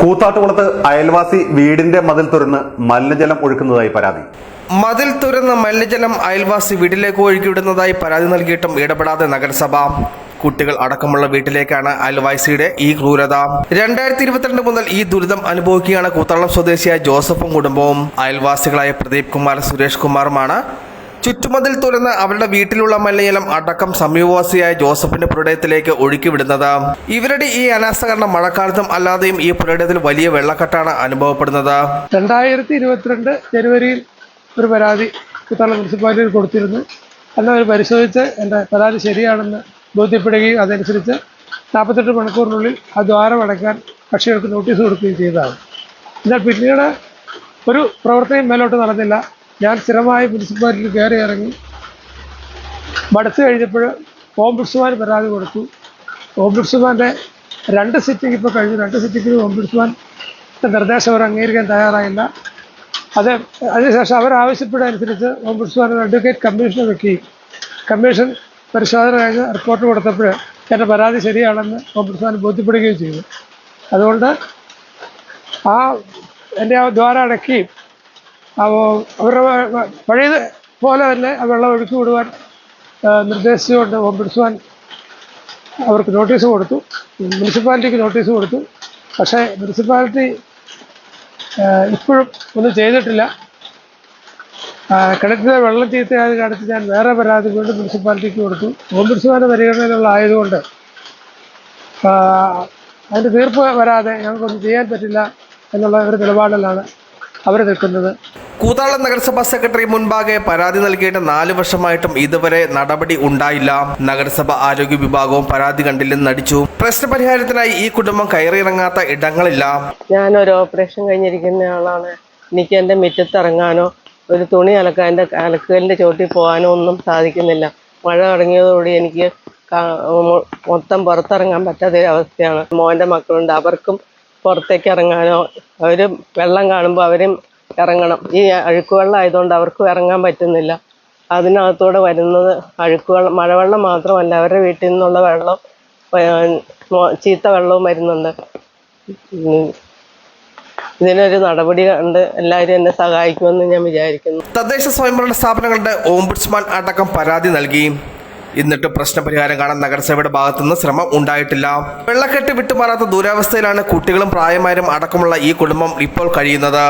കൂത്താട്ടുകുളത്ത് അയൽവാസി വീടിന്റെ മതിൽ തുറന്ന് മലിനജലം ഒഴുക്കുന്നതായി പരാതി. മതിൽ തുറന്ന് മലിനജലം അയൽവാസി വീട്ടിലേക്ക് ഒഴുകിവിടുന്നതായി പരാതി നൽകിയിട്ടും ഇടപെടാതെ നഗരസഭ. കുട്ടികൾ അടക്കമുള്ള വീട്ടിലേക്കാണ് അയൽവാസിയുടെ ഈ ക്രൂരത. രണ്ടായിരത്തി ഇരുപത്തിരണ്ട് മുതൽ ഈ ദുരിതം അനുഭവിക്കുകയാണ് കൂത്താളം സ്വദേശിയായ ജോസഫും കുടുംബവും. അയൽവാസികളായ പ്രദീപ് കുമാർ സുരേഷ് കുമാറുമാണ് ചുറ്റുമതിൽ തുറന്ന് അവരുടെ വീട്ടിലുള്ള മലയാളം അടക്കം സമീപവാസിയായ ജോസഫിന്റെ പുരടയത്തിലേക്ക് ഒഴുക്കിവിടുന്നത്. ഇവരുടെ ഈ അനാസ്ഥ കാരണം മഴക്കാലത്തും അല്ലാതെയും ഈ പുരടയത്തിൽ വലിയ വെള്ളക്കെട്ടാണ് അനുഭവപ്പെടുന്നത്. രണ്ടായിരത്തി ഇരുപത്തിരണ്ട് ജനുവരിയിൽ ഒരു പരാതി കുത്താളം മുനിസിപ്പാലിറ്റിയിൽ കൊടുത്തിരുന്നു. അന്ന് അവർ പരിശോധിച്ച് എന്റെ പരാതി ശരിയാണെന്ന് ബോധ്യപ്പെടുകയും അതനുസരിച്ച് നാൽപ്പത്തെട്ട് മണിക്കൂറിനുള്ളിൽ ആ ദ്വാരം അടയ്ക്കാൻ കക്ഷികൾക്ക് നോട്ടീസ് കൊടുക്കുകയും ചെയ്തതാണ്. എന്നാൽ പിന്നീട് ഒരു പ്രവർത്തനം മേലോട്ട് നടന്നില്ല. ഞാൻ സ്ഥിരമായി മുനിസിപ്പാലിറ്റിയിൽ കയറി ഇറങ്ങി. മടുത്തു കഴിഞ്ഞപ്പോൾ ഓംബുഡ്സ്മാൻ പരാതി കൊടുത്തു. ഓംബുഡ്സ്മാന്റെ രണ്ട് സിറ്റിംഗ് ഇപ്പോൾ കഴിഞ്ഞു. രണ്ട് സിറ്റിംഗിൽ ഓംബുഡ്സ്മാൻ നിർദ്ദേശം അവർ അംഗീകരിക്കാൻ തയ്യാറായില്ല. അത് അതിനുശേഷം അവർ ആവശ്യപ്പെട്ടതനുസരിച്ച് ഓംബുഡ്സ്മാൻ അഡ്വക്കേറ്റ് കമ്മീഷനെ വെക്കി. കമ്മീഷൻ പരിശോധന കഴിഞ്ഞ് റിപ്പോർട്ട് കൊടുത്തപ്പോൾ എന്റെ പരാതി ശരിയാണെന്ന് ഓംബുഡ്സ്മാൻ ബോധ്യപ്പെടുകയും ചെയ്തു. അതുകൊണ്ട് ആ എന്റെ ആ ദ്വാരം ഓ- അവരുടെ വ- പോലെ തന്നെ വെള്ളം ഒഴുക്കി വിടുവാൻ നിർദ്ദേശിച്ചുകൊണ്ട് ഓംബുഡ്സ്മാൻ അവർക്ക് നോട്ടീസ് കൊടുത്തു. മുനിസിപ്പാലിറ്റിക്ക് നോട്ടീസ് കൊടുത്തു. പക്ഷേ മുനിസിപ്പാലിറ്റി ഇപ്പോഴും ഒന്നും ചെയ്തിട്ടില്ല. കിണറ്റിലെ വെള്ളം ചീത്തയായത് കാണിച്ച് ഞാൻ വേറെ പരാതി വീണ്ടും മുനിസിപ്പാലിറ്റിക്ക് കൊടുത്തു. ഓംബുഡ്സ്മാന്റെ പരിഗണനയിലുള്ള ആയതുകൊണ്ട് അതിന്റെ തീർപ്പ് വരാതെ ഞങ്ങൾക്കൊന്നും ചെയ്യാൻ പറ്റില്ല എന്നുള്ള ഒരു നിലപാടിലാണ് അവർ നിൽക്കുന്നത്. കൂത്താളം നഗരസഭാ സെക്രട്ടറി മുൻപാകെ പരാതി നൽകിയിട്ട് നാല് വർഷമായിട്ടും ഇതുവരെ നടപടി ഉണ്ടായില്ല. നഗരസഭ ആരോഗ്യ വിഭാഗവും പരാതി കണ്ടില്ലെന്ന് നടിച്ചു. പ്രശ്നപരിഹാരത്തിനായി ഈ കുടുംബം കയറിയിറങ്ങാത്ത ഇടങ്ങളില്ല. ഞാൻ ഒരു ഓപ്പറേഷൻ കഴിഞ്ഞിരിക്കുന്ന ആളാണ്. എനിക്ക് എന്റെ മുറ്റത്തിറങ്ങാനോ ഒരു തുണി അലക്കാൻ എന്റെ അലക്കലിന്റെ ചോട്ടിൽ പോകാനോ ഒന്നും സാധിക്കുന്നില്ല. മഴ തുടങ്ങിയതോടുകൂടി എനിക്ക് മൊത്തം പുറത്തിറങ്ങാൻ പറ്റാത്ത ഒരു അവസ്ഥയാണ് മോന്റെ മക്കളുണ്ട്. അവർക്കും പുറത്തേക്ക് ഇറങ്ങാനോ അവർ വെള്ളം കാണുമ്പോൾ അവരും ഇറങ്ങണം. ഈ അഴുക്ക് വെള്ളം ആയതുകൊണ്ട് അവർക്കും ഇറങ്ങാൻ പറ്റുന്നില്ല. അതിനകത്തൂടെ വരുന്നത് അഴുക്ക് വെള്ളം മഴവെള്ളം മാത്രമല്ല അവരുടെ വീട്ടിൽ നിന്നുള്ള വെള്ളം ചീത്ത വെള്ളവും വരുന്നുണ്ട്. ഇതിനൊരു നടപടി കണ്ട് എല്ലാവരും എന്നെ സഹായിക്കുമെന്ന് ഞാൻ വിചാരിക്കുന്നു. തദ്ദേശ സ്വയംഭരണ സ്ഥാപനങ്ങളുടെ ഓംബുഡ്സ്മാൻ അടക്കം പരാതി നൽകി. എന്നിട്ട് പ്രശ്നപരിഹാരം കാണാൻ നഗരസഭയുടെ ഭാഗത്തുനിന്ന് ശ്രമം ഉണ്ടായിട്ടില്ല. വെള്ളക്കെട്ട് വിട്ടുമാറാത്ത ദുരവസ്ഥയിലാണ് കുട്ടികളും പ്രായമാരും അടക്കമുള്ള ഈ കുടുംബം ഇപ്പോൾ കഴിയുന്നത്.